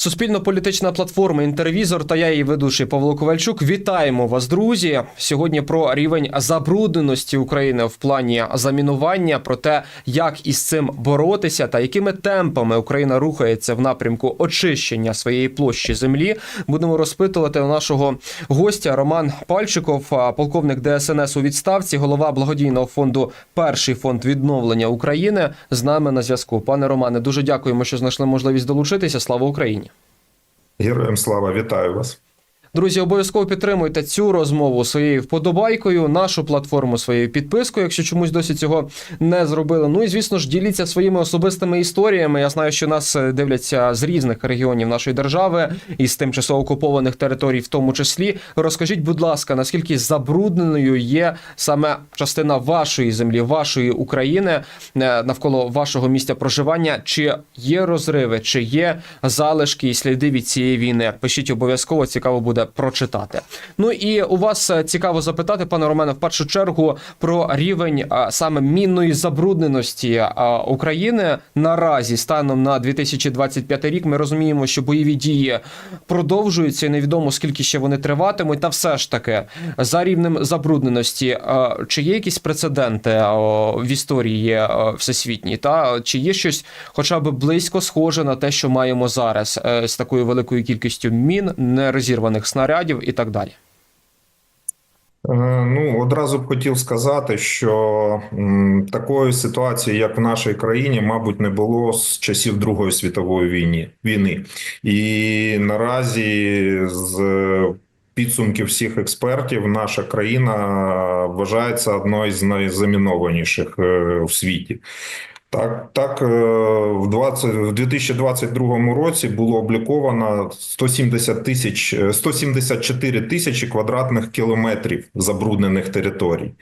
Суспільно-політична платформа Інтервізор та я її ведучий Павло Ковальчук. Вітаємо вас, друзі. Сьогодні про рівень забрудненості України в плані замінування, про те, як із цим боротися та якими темпами Україна рухається в напрямку очищення своєї площі землі. Будемо розпитувати у нашого гостя Роман Пальчиков, полковник ДСНС у відставці, голова благодійного фонду Перший фонд відновлення України. З нами на зв'язку. Пане Романе, дуже дякуємо, що знайшли можливість долучитися. Слава Україні. Героям слава, вітаю вас. Друзі, обов'язково підтримуйте цю розмову своєю вподобайкою, нашу платформу своєю підпискою, якщо чомусь досі цього не зробили. Ну і звісно ж, діліться своїми особистими історіями. Я знаю, що нас е, дивляться з різних регіонів нашої держави і з тимчасово окупованих територій, в тому числі. Розкажіть, будь ласка, наскільки забрудненою є саме частина вашої землі, вашої України е, навколо вашого місця проживання? Чи є розриви, чи є залишки і сліди від цієї війни? Пишіть обов'язково, цікаво буде прочитати. Ну і у вас е, цікаво запитати, пане Романе, в першу чергу про рівень а, саме мінної забрудненості а, України наразі станом на 2025 рік. Ми розуміємо, що бойові дії продовжуються, і невідомо скільки ще вони триватимуть. Та все ж таки за рівнем забрудненості, чи є якісь прецеденти в історії всесвітній, та чи є щось, хоча б близько схоже на те, що маємо зараз е, з такою великою кількістю мін, нерозірваних снарядів і так далі. Е, Ну, одразу б хотів сказати, що такої ситуації, як в нашій країні, мабуть, не було з часів Другої світової війни. війни. І наразі з підсумків всіх експертів, наша країна вважається одною з найзамінованіших е, в світі. Так, так, е, в 20, в 2022 році було обліковано 170 тисяч, е, 174 тисячі квадратних кілометрів забруднених територій.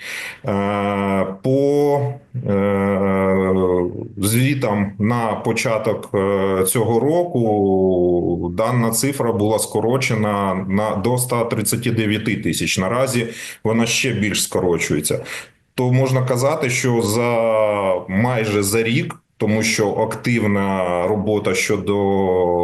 Е, По е, звітам на початок е, цього року дана цифра була скорочена на до 139 тисяч. Наразі вона ще більш скорочується то можна казати, що за майже за рік. Тому що активна робота щодо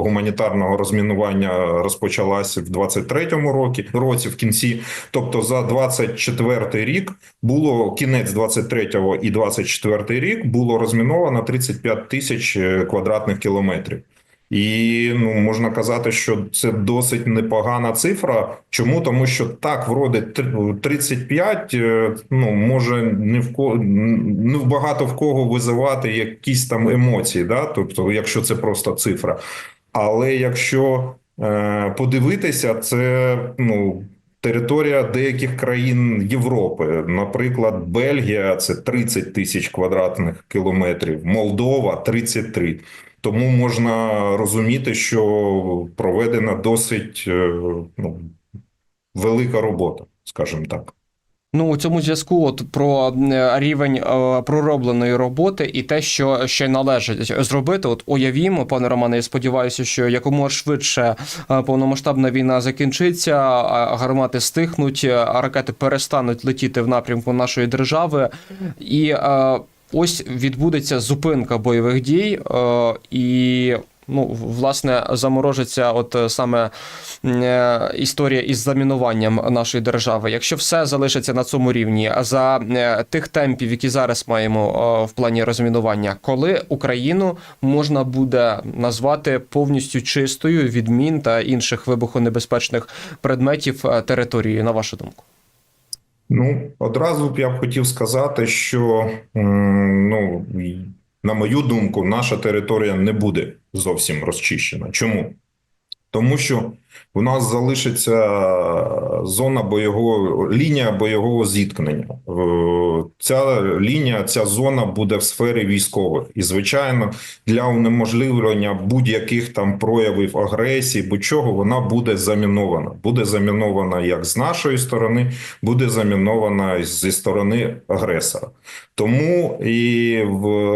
гуманітарного розмінування розпочалася в 23-му році, році в кінці. Тобто, за 24-й рік було кінець 23-го і 24-й рік було розміновано 35 тисяч е, квадратних кілометрів. І ну можна казати, що це досить непогана цифра. Чому тому, що так, вроде 35, е, ну може не в ко не в багато в кого визивати якісь там емоції, да, тобто, якщо це просто цифра. Але якщо е, подивитися, це ну. Територія деяких країн Європи, наприклад, Бельгія це 30 тисяч квадратних кілометрів, Молдова 33. Тому можна розуміти, що проведена досить е, ну, велика робота, скажімо так. Ну у цьому зв'язку, от про е, рівень е, проробленої роботи і те, що ще належить зробити. От уявімо, пане Романе, я сподіваюся, що якомога швидше е, повномасштабна війна закінчиться, гармати стихнуть, ракети перестануть летіти в напрямку нашої держави і. е, Ось відбудеться зупинка бойових дій, е, і ну, власне заморожиться, от е, саме е, історія із замінуванням нашої держави. Якщо все залишиться на цьому рівні, а за тих темпів, які зараз маємо в плані розмінування, коли Україну можна буде назвати повністю чистою від мін та інших вибухонебезпечних предметів територією, на вашу думку? Ну, одразу б я б хотів сказати, що ну, на мою думку, наша територія не буде зовсім розчищена. Чому? Тому що у нас залишиться зона бойового лінія бойового зіткнення. Е, Ця лінія, ця зона буде в сфері військових, і звичайно, для унеможливлення будь-яких там проявів агресії, будь-чого вона буде замінована. Буде замінована як з нашої сторони, буде замінована зі сторони агресора. Тому і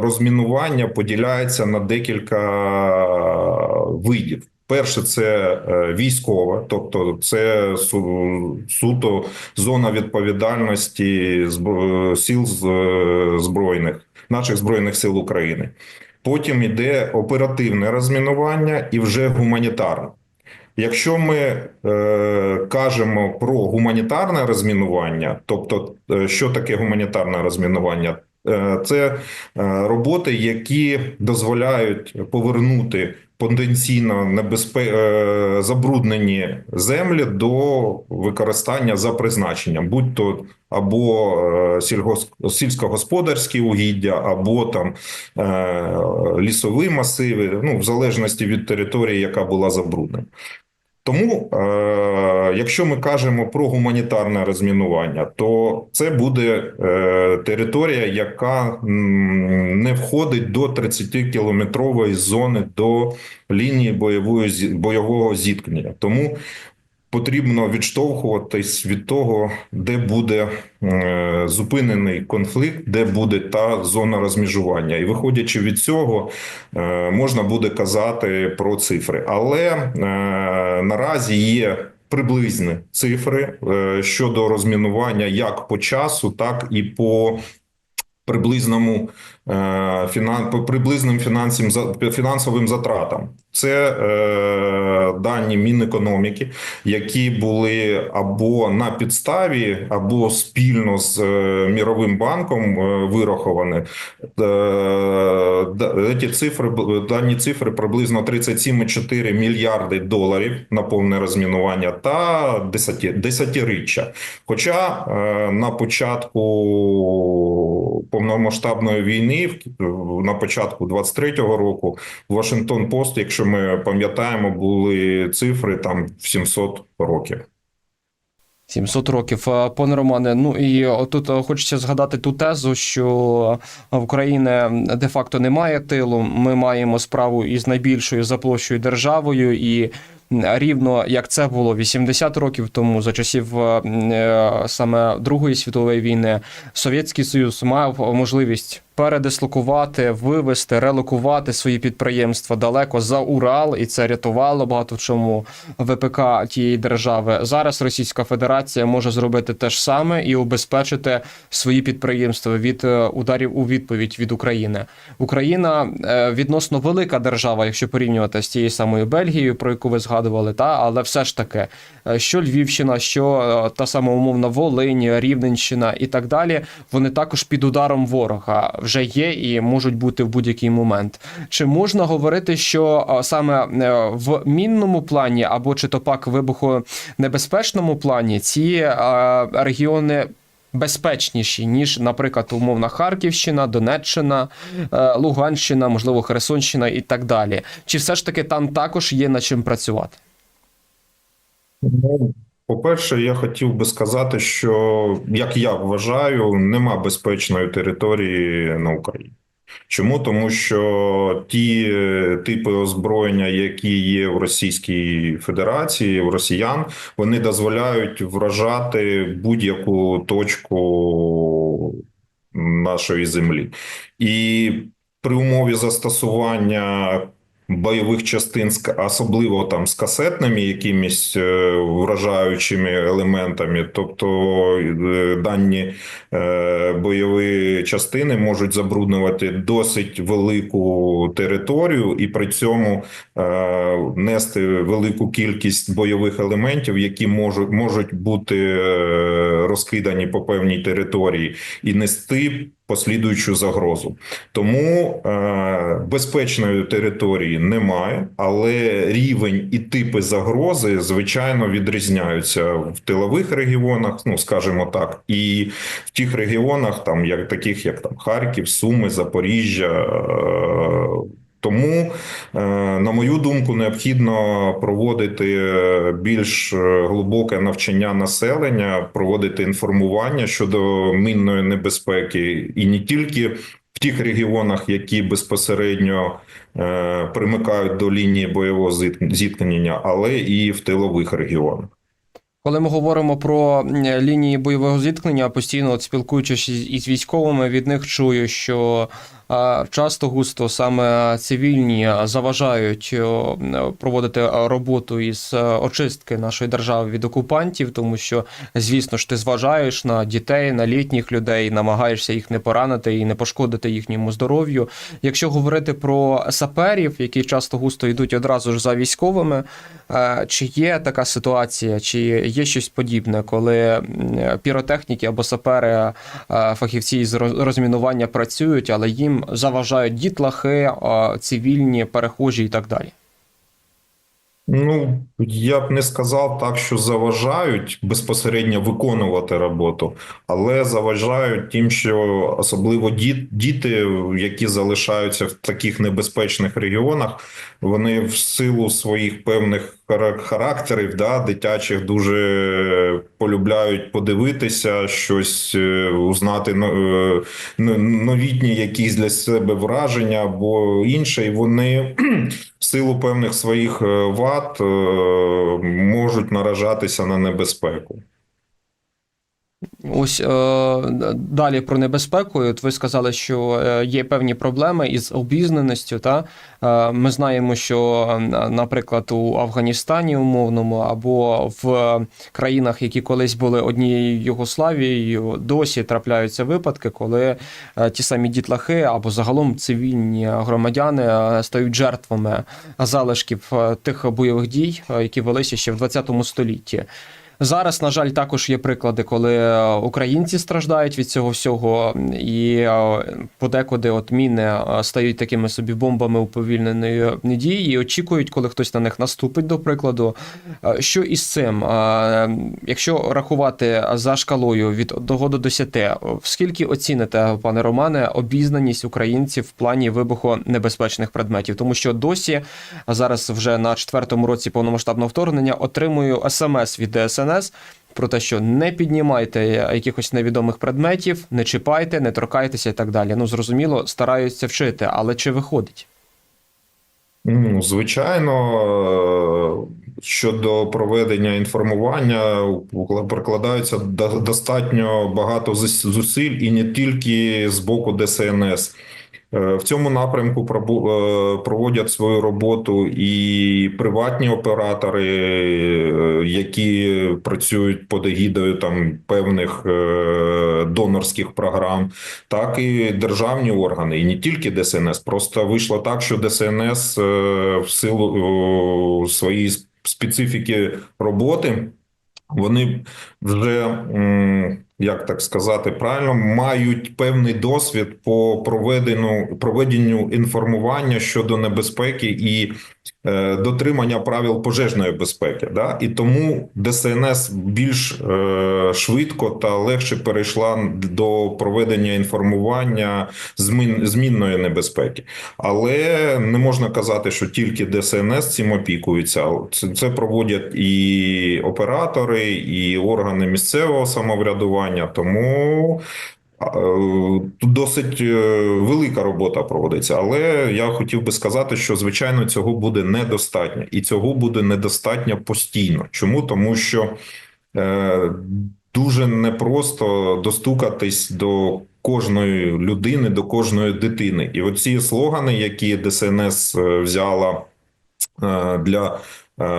розмінування поділяється на декілька видів. Перше, це е, військова, тобто це су- суто зона відповідальності з- е, збройних наших збройних сил України. потім іде оперативне розмінування і вже гуманітарне. Якщо ми е, кажемо про гуманітарне розмінування, тобто, е, що таке гуманітарне розмінування? Е, Це е, роботи, які дозволяють повернути потенційно небезпе... е, забруднені землі до використання за призначенням, будь то або сільськогосподарські угіддя, або там лісові масиви, ну в залежності від території, яка була забруднена. Тому, е, якщо ми кажемо про гуманітарне розмінування, то це буде е, територія, яка не входить до 30-кілометрової зони до лінії бойової бойового зіткнення. Тому потрібно відштовхуватись від того, де буде е, зупинений конфлікт, де буде та зона розміжування. І виходячи від цього, е, можна буде казати про цифри. Але е, наразі є приблизні цифри щодо розмінування як по часу, так і по приблизному е, фінан, приблизним фінансовим, за- фінансовим затратам. Це е, дані Мінекономіки, які були або на підставі, або спільно з е, Міровим банком е, вираховані. Е, ці цифри, дані цифри приблизно 37,4 мільярди доларів на повне розмінування та десяті, десятиріччя. Хоча е, на початку повномасштабної війни, на початку 23-го року, Вашингтон Пост, якщо ми пам'ятаємо, були цифри там в 700 років. 700 років, Е, пане Романе. Ну і отут е, хочеться згадати ту тезу, що в Україні де-факто немає тилу. Ми маємо справу із найбільшою за площею державою, і рівно як це було 80 років тому, за часів е, саме Другої світової війни, Совєтський Союз мав можливість передислокувати, вивести, релокувати свої підприємства далеко за Урал, і це рятувало багато в чому ВПК тієї держави. Зараз Російська Федерація може зробити те ж саме і убезпечити свої підприємства від е, ударів у відповідь від України. Україна е, відносно велика держава, якщо порівнювати з тією самою Бельгією, про яку ви згадували, та але все ж таки, е, що Львівщина, що е, та сама умовна Волинь, Рівненщина і так далі, вони також під ударом ворога вже є і можуть бути в будь-який момент. Чи можна говорити, що е, саме в мінному плані або чи то пак вибухонебезпечному плані ці регіони безпечніші, ніж, наприклад, умовна Харківщина, Донеччина, е, Луганщина, можливо, Херсонщина і так далі? Чи все ж таки там також є над чим працювати? Ну, по-перше, я хотів би сказати, що, як я вважаю, нема безпечної території на Україні. Чому? Тому що ті е, типи озброєння, які є в Російській Федерації, в росіян, вони дозволяють вражати будь-яку точку нашої землі. І при умові застосування бойових частин, особливо там з касетними якимись е, вражаючими елементами, тобто е, дані е, бойові частини можуть забруднювати досить велику територію і при цьому нести велику кількість бойових елементів, які можуть, можуть бути розкидані по певній території і нести послідуючу загрозу. Тому е, безпечної території немає, але рівень і типи загрози звичайно відрізняються в тилових регіонах, ну скажімо так, і в тих регіонах, там як таких як там Харків, Суми, Запоріжжя. Е, тому, е, на мою думку, необхідно проводити е, більш е, глибоке навчання населення, проводити інформування щодо мінної небезпеки, і не тільки в тих регіонах, які безпосередньо примикають до лінії бойового зіткнення, але і в тилових регіонах. Коли ми говоримо про лінії бойового зіткнення, постійно от спілкуючись із військовими, від них чую, що часто густо саме цивільні заважають проводити роботу із очистки нашої держави від окупантів, тому що, звісно ж, ти зважаєш на дітей, на літніх людей, намагаєшся їх не поранити і не пошкодити їхньому здоров'ю. Якщо говорити про саперів, які часто густо йдуть одразу ж за військовими, е, чи є така ситуація, чи є щось подібне, коли піротехніки або сапери, е, фахівці з роз- розмінування працюють, але їм заважають дітлахи, е, цивільні, перехожі і так далі? Ну, я б не сказав так, що заважають безпосередньо виконувати роботу, але заважають тим, що особливо діти, які залишаються в таких небезпечних регіонах, вони в силу своїх певних характерів, да, дитячих, дуже полюбляють подивитися, щось е, узнати е, но- новітні якісь для себе враження або інше, і вони в силу певних своїх е, вад можуть наражатися на небезпеку. Ось е, далі про небезпеку. От ви сказали, що е, є певні проблеми із обізнаністю. Та е, ми знаємо, що, наприклад, у Афганістані умовному або в країнах, які колись були однією Югославією, досі трапляються випадки, коли ті самі дітлахи або загалом цивільні громадяни стають жертвами залишків тих бойових дій, які велися ще в 20 столітті. Зараз, на жаль, також є приклади, коли е, українці страждають від цього всього, і е, подекуди от міни е, стають такими собі бомбами уповільненої дії і очікують, коли хтось на них наступить, до прикладу. Що із цим? Якщо рахувати за шкалою від 1 до 10, е, скільки оціните, пане Романе, обізнаність українців в плані вибуху небезпечних предметів? Тому що досі зараз вже на четвертому році повномасштабного вторгнення отримую смс від ДСНС про те, що не піднімайте якихось невідомих предметів, не чіпайте, не торкайтеся і так далі. Ну зрозуміло, стараються вчити, але чи виходить? Ну, звичайно, е, щодо проведення інформування прикладаються до- достатньо багато зус- зусиль і не тільки з боку ДСНС. Е, В цьому напрямку е, проводять свою роботу і приватні оператори, е, які працюють під егідою там певних донорських програм, так і державні органи, і не тільки ДСНС. Просто вийшло так, що ДСНС в силу своєї специфіки роботи. Вони вже, як так сказати правильно, мають певний досвід по проведенню, проведенню інформування щодо небезпеки і дотримання правил пожежної безпеки. Да? І тому ДСНС більш е, швидко та легше перейшла до проведення інформування змін, змінної небезпеки. Але не можна казати, що тільки ДСНС цим опікуються. Це, проводять і оператори, і органи місцевого самоврядування. Тому е, тут досить е, велика робота проводиться. Але я хотів би сказати, що звичайно цього буде недостатньо, і цього буде недостатньо постійно. Чому? Тому що е, дуже непросто достукатись до кожної людини, до кожної дитини. І оці слогани, які ДСНС е, взяла е, для е,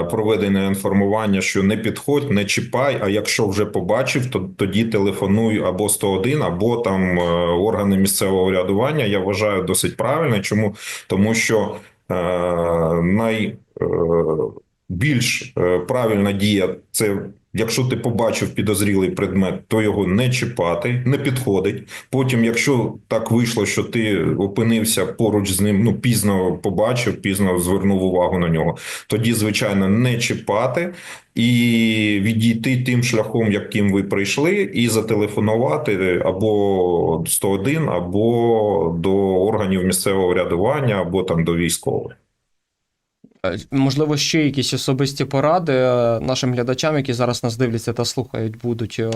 проведення інформування, що не підходь, не чіпай. А якщо вже побачив, то тоді телефонуй або 101, або там е, органи місцевого врядування. Я вважаю досить правильно. Чому? Тому що е, най е, більш е, правильна дія це. Якщо ти побачив підозрілий предмет, то його не чіпати, не підходить. Потім, якщо так вийшло, що ти опинився поруч з ним, ну пізно побачив, пізно звернув увагу на нього, тоді, звичайно, не чіпати і відійти тим шляхом, яким ви прийшли, і зателефонувати або 101, або до органів місцевого врядування, або там до військових. Е, Можливо, ще якісь особисті поради е, нашим глядачам, які зараз нас дивляться та слухають, будуть, е,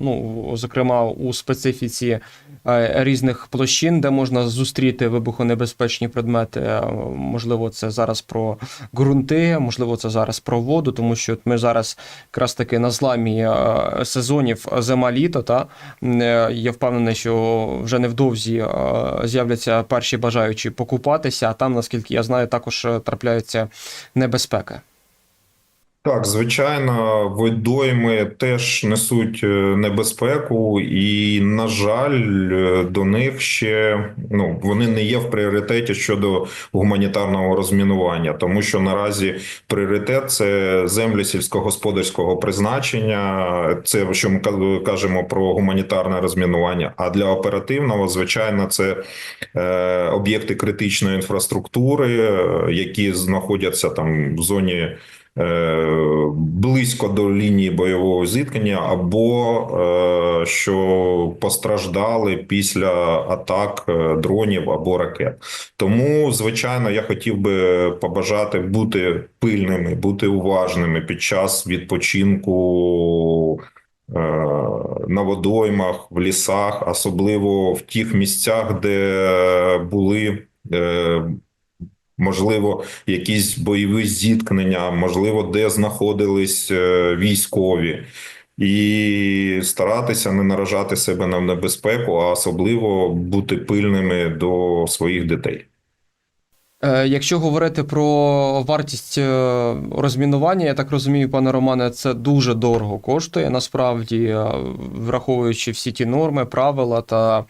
ну, зокрема, у специфіці різних площин, де можна зустріти вибухонебезпечні предмети. Можливо, це зараз про ґрунти, можливо, це зараз про воду, тому що ми зараз якраз таки на зламі сезонів зима-літо. Та я впевнений, що вже невдовзі з'являться перші бажаючі покупатися, а там, наскільки я знаю, також трапляються небезпеки. Так, звичайно, водойми теж несуть е, небезпеку, і, на жаль, е, до них ще ну вони не є в пріоритеті щодо гуманітарного розмінування, тому що наразі пріоритет це землі сільськогосподарського призначення. Це що ми кажемо про гуманітарне розмінування. А для оперативного, звичайно, це е, об'єкти критичної інфраструктури, е, які знаходяться там в зоні близько до лінії бойового зіткнення, або е, що постраждали після атак е, дронів або ракет. Тому, звичайно, я хотів би побажати бути пильними, бути уважними під час відпочинку. е, На водоймах, в лісах, особливо в тих місцях, де були е, можливо, якісь бойові зіткнення, можливо, де знаходились е, військові, і старатися не наражати себе на небезпеку, а особливо бути пильними до своїх дітей. Е, Якщо говорити про вартість е, розмінування, я так розумію, пане Романе, це дуже дорого коштує насправді, е, враховуючи всі ті норми, правила та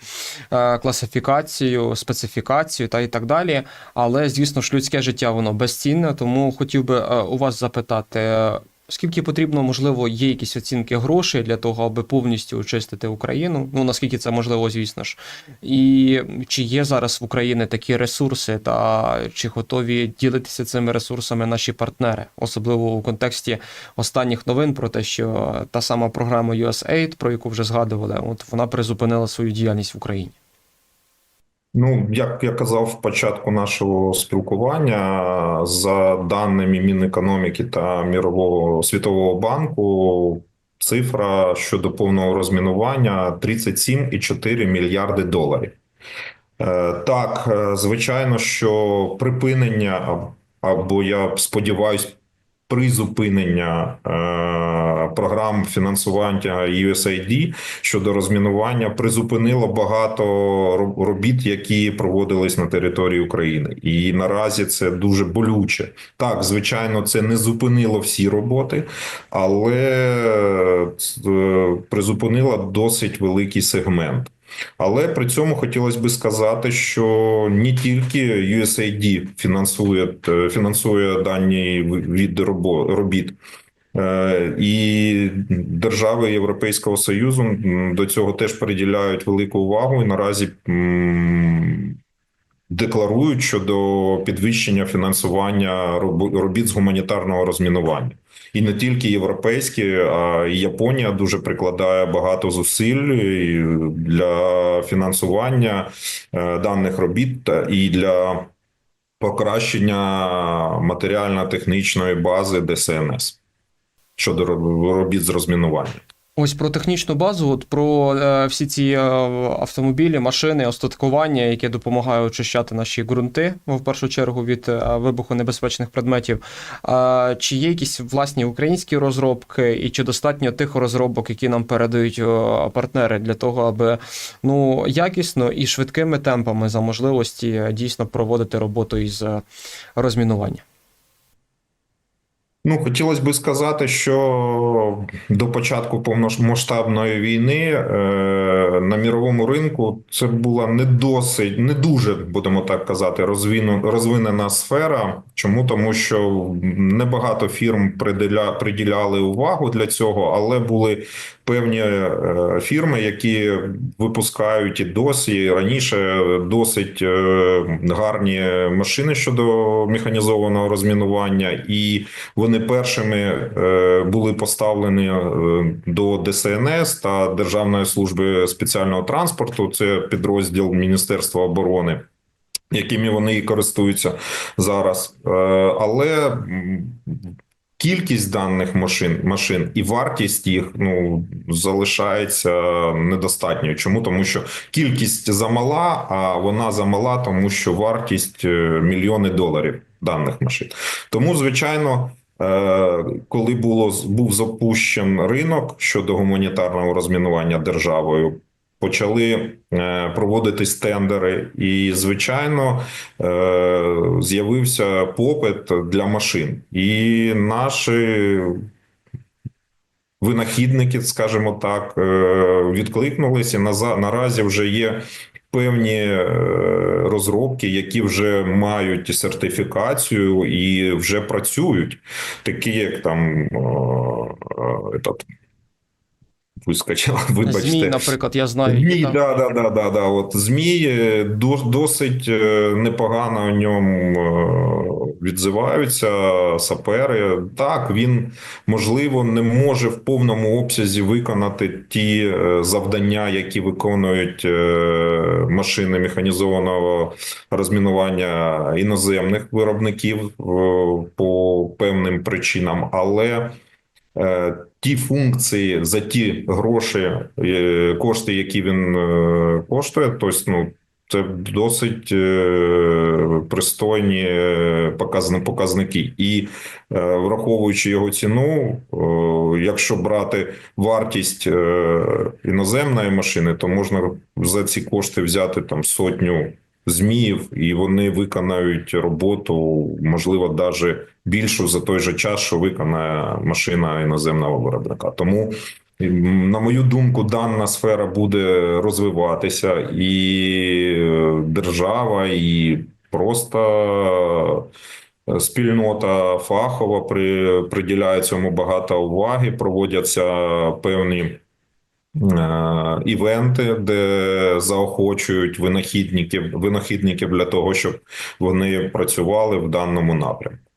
класифікацію, специфікацію та і так далі. Але звісно ж, людське життя воно безцінне, тому хотів би у вас запитати. Скільки потрібно, можливо, є якісь оцінки грошей для того, аби повністю очистити Україну? Ну наскільки це можливо, звісно ж, і чи є зараз в Україні такі ресурси, та чи готові ділитися цими ресурсами наші партнери, особливо у контексті останніх новин про те, що та сама програма USAID, про яку вже згадували, от вона призупинила свою діяльність в Україні. Ну, як я казав в початку нашого спілкування, за даними Мінекономіки та Мірового світового банку, цифра щодо повного розмінування 37,4 мільярди доларів. Е, Так, е, звичайно, що припинення або я сподіваюся, призупинення е, програм фінансування USAID щодо розмінування призупинило багато робіт, які проводились на території України, і наразі це дуже болюче. Так, звичайно, це не зупинило всі роботи, але е, призупинило досить великий сегмент. Але при цьому хотілося би сказати, що не тільки USAID фінансує, е, фінансує дані від робіт. Е, І держави Європейського Союзу до цього теж приділяють велику увагу і наразі декларують щодо підвищення фінансування робіт з гуманітарного розмінування. І не тільки європейські, а і Японія дуже прикладає багато зусиль для фінансування е, даних робіт та- і для покращення матеріально-технічної бази ДСНС щодо робіт з розмінування. Ось про технічну базу, от про е, всі ці е, автомобілі, машини, остаткування, яке допомагає очищати наші ґрунти, в першу чергу від е, вибухонебезпечних предметів. Е, чи є якісь власні українські розробки, і чи достатньо тих розробок, які нам передають е, партнери для того, аби ну якісно і швидкими темпами за можливості дійсно проводити роботу із розмінування? Ну, хотілося би сказати, що до початку повномасштабної війни е, на міровому ринку це була не досить, не дуже, будемо так казати, розвину, розвинена сфера. Чому? Тому що небагато фірм приділя, приділяли увагу для цього, але були певні е, фірми, які випускають і досі і раніше досить е, гарні машини щодо механізованого розмінування, і вони першими е, були поставлені до ДСНС та Державної служби спеціального транспорту. Це підрозділ Міністерства оборони. якими вони і користуються зараз. Але кількість даних машин, машин і вартість їх ну, залишається недостатньою. Чому? Тому що кількість замала, а вона замала, тому що вартість е, мільйони доларів даних машин. Тому, звичайно. Е, Коли було був запущен ринок щодо гуманітарного розмінування державою, почали е, проводитись тендери, і звичайно е, з'явився попит для машин. І наші винахідники, скажімо так, е, відкликнулися. Наза- Наразі вже є певні розробки, які вже мають сертифікацію і вже працюють, такі як там этот, вискочила, вибачте. Змій, наприклад, я знаю. Змій, да, да, да, да, да. От змій е, досить е, непогано в ньому е, відзиваються сапери. Так, він можливо не може в повному обсязі виконати ті завдання, які виконують машини механізованого розмінування іноземних виробників по певним причинам, але ті функції за ті гроші, е, кошти, які він е, коштує, тобто, ну, це досить е, пристойні показни- показники. І враховуючи його ціну, якщо брати вартість іноземної машини, то можна за ці кошти взяти там сотню зміїв, і вони виконають роботу, можливо, навіть більшу за той же час, що виконає машина іноземного виробника. Тому, на мою думку, дана сфера буде розвиватися, і е, держава, і просто спільнота фахова при, приділяє цьому багато уваги, проводяться певні. Е, Івенти, де заохочують винахідників, винахідників для того, щоб вони працювали в даному напрямку.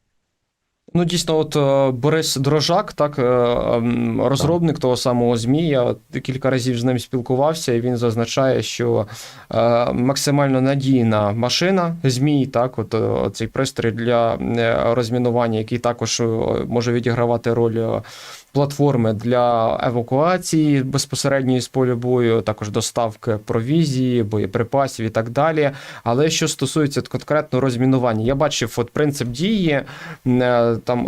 Ну, дійсно, от е, Борис Дрожак, так, е, ем, розробник того самого ЗМІ, я кілька разів з ним спілкувався, і він зазначає, що максимально надійна машина ЗМІ, так, от цей пристрій для розмінування, який також може відігравати роль. Е, Платформи для евакуації безпосередньої з поля бою, також доставки провізії, боєприпасів і так далі. Але що стосується конкретно розмінування, я бачив от принцип дії. Е, Там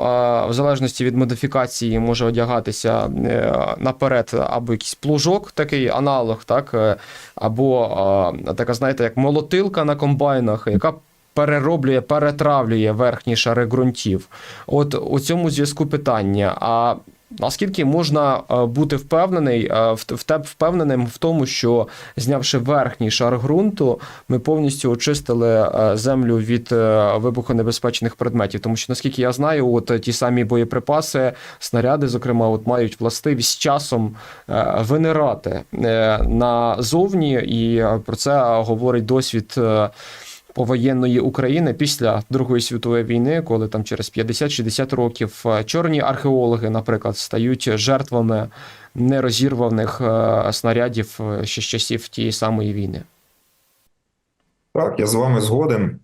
в залежності від модифікації може одягатися е, наперед або якийсь плужок, такий аналог, так, е, або така, знаєте, як молотилка на комбайнах, яка перероблює, перетравлює верхні шари ґрунтів. От у цьому зв'язку питання. А Наскільки можна е, бути впевнений, е, в впевненим в тому, що знявши верхній шар ґрунту, ми повністю очистили е, землю від вибухонебезпечних предметів? Тому що наскільки я знаю, от ті самі боєприпаси, снаряди, зокрема, от мають властивість з часом винирати назовні, і про це говорить досвід. Повоєнної України після Другої світової війни, коли там через 50-60 років е, чорні археологи, наприклад, стають жертвами нерозірваних е, снарядів е, ще з часів тієї самої війни. Так, я з вами згоден,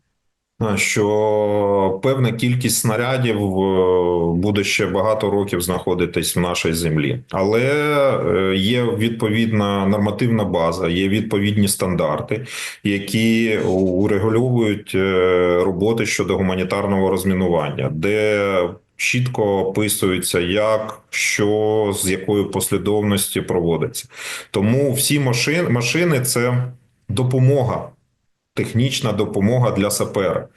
що певна кількість снарядів е, буде ще багато років знаходитись в нашій землі, але е, є відповідна нормативна база, є відповідні стандарти, які урегульовують е, роботи щодо гуманітарного розмінування, де чітко описується, як що з якою послідовності проводиться. Тому всі машини, машини це допомога технічна допомога для сапера.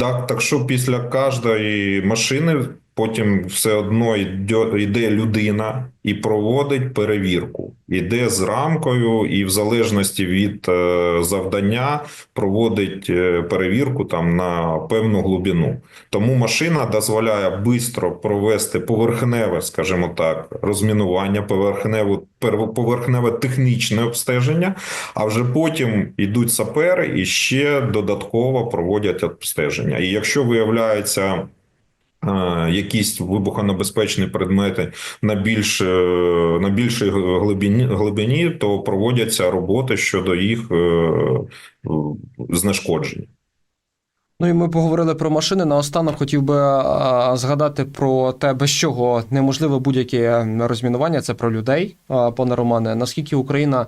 Так, так що після кожної машини потім все одно йде, йде людина і проводить перевірку. Іде з рамкою, і в залежності від е, завдання проводить е, перевірку там на певну глибину. Тому машина дозволяє швидко провести поверхневе, скажімо так, розмінування, поверхневе, поверхневе технічне обстеження, а вже потім йдуть сапери і ще додатково проводять обстеження. І якщо виявляється якісь вибухонебезпечні предмети на більш е, на більшій глибині, глибині, то проводяться роботи щодо їх е, е, знешкодження. Ну і ми поговорили про машини. Наостанок хотів би згадати про те, без чого неможливе будь-яке розмінування. Це про людей, пане Романе. Наскільки Україна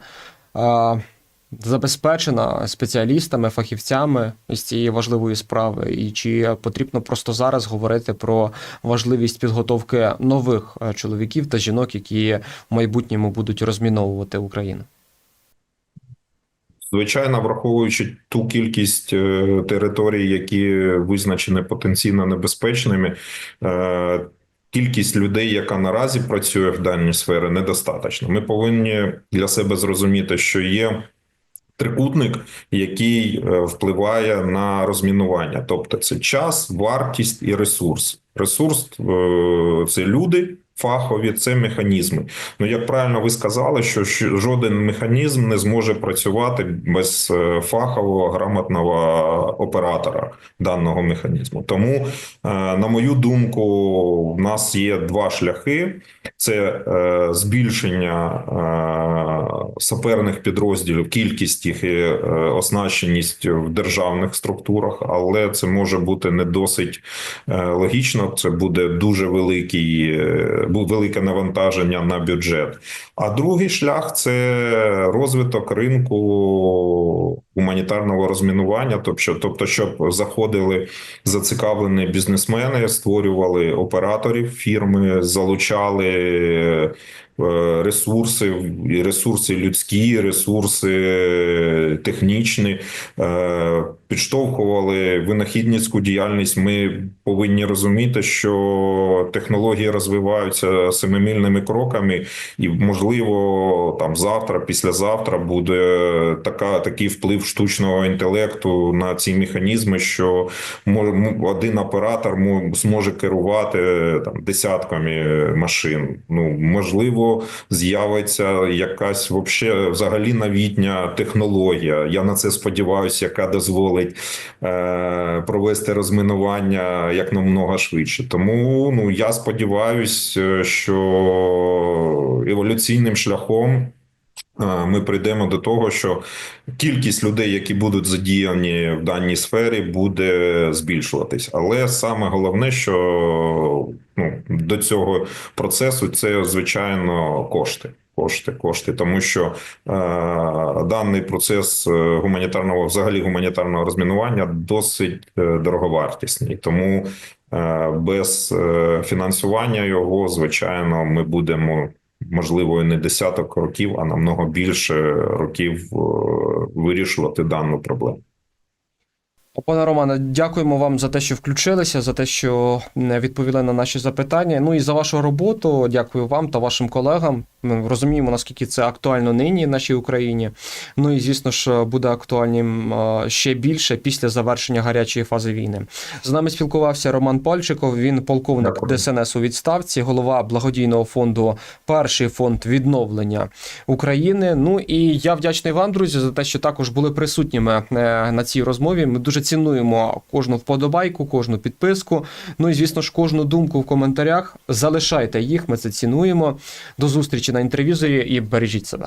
забезпечена спеціалістами, фахівцями з цієї важливої справи, і чи потрібно просто зараз говорити про важливість підготовки нових е, чоловіків та жінок, які в майбутньому будуть розміновувати Україну? Звичайно, враховуючи ту кількість е, територій, які визначені потенційно небезпечними, е, кількість людей, яка наразі працює в даній сфері, недостаточно. Ми повинні для себе зрозуміти, що є. Трикутник, який е, впливає на розмінування, тобто це час, вартість і ресурс. Ресурс е, це люди фахові, це механізми. Ну як правильно ви сказали, що жоден механізм не зможе працювати без е, фахового грамотного оператора даного механізму. Тому, на мою думку, в нас є два шляхи: це збільшення саперних підрозділів, кількість їх і е, оснащеність в державних структурах, але це може бути не досить е, логічно. Це буде дуже великий, е, велике навантаження на бюджет. А другий шлях це розвиток ринку гуманітарного розмінування, тобто, тобто, щоб заходили зацікавлені бізнесмени, створювали операторів фірми, залучали ресурси, і ресурси людські, ресурси технічні, е, підштовхували винахідницьку діяльність. Ми повинні розуміти, що технології розвиваються семимільними кроками, і можливо, там завтра, післязавтра буде така такий вплив штучного інтелекту на ці механізми, що один оператор мо- зможе керувати там десятками машин. Ну можливо, з'явиться якась вообще взагалі новітня технологія. Я на це сподіваюся, яка дозволить е, провести розмінування як намного швидше. Тому ну я сподіваюся, що еволюційним шляхом. е, Ми прийдемо до того, що кількість людей, які будуть задіяні в даній сфері, буде збільшуватись. Але саме головне, що ну, до цього процесу це звичайно кошти. Кошти, кошти, тому що е, даний процес е, гуманітарного, взагалі гуманітарного розмінування досить е, дороговартісний. Тому е, без е, фінансування його, звичайно, ми будемо можливо не десяток років, а намного більше років е, вирішувати дану проблему. Пане Романе, дякуємо вам за те, що включилися, за те, що відповіли на наші запитання. Ну і за вашу роботу. Дякую вам та вашим колегам. Ми розуміємо, наскільки це актуально нині в нашій Україні. Ну і звісно ж буде актуальним ще більше після завершення гарячої фази війни. З нами спілкувався Роман Пальчиков. Він полковник Дякую. ДСНС у відставці, голова благодійного фонду Перший фонд відновлення України. Ну і я вдячний вам, друзі, за те, що також були присутніми е, на цій розмові. Ми дуже цінуємо кожну вподобайку, кожну підписку. Ну і звісно ж, кожну думку в коментарях. Залишайте їх, ми це цінуємо. До зустрічі на інтервізорі і бережіть себе.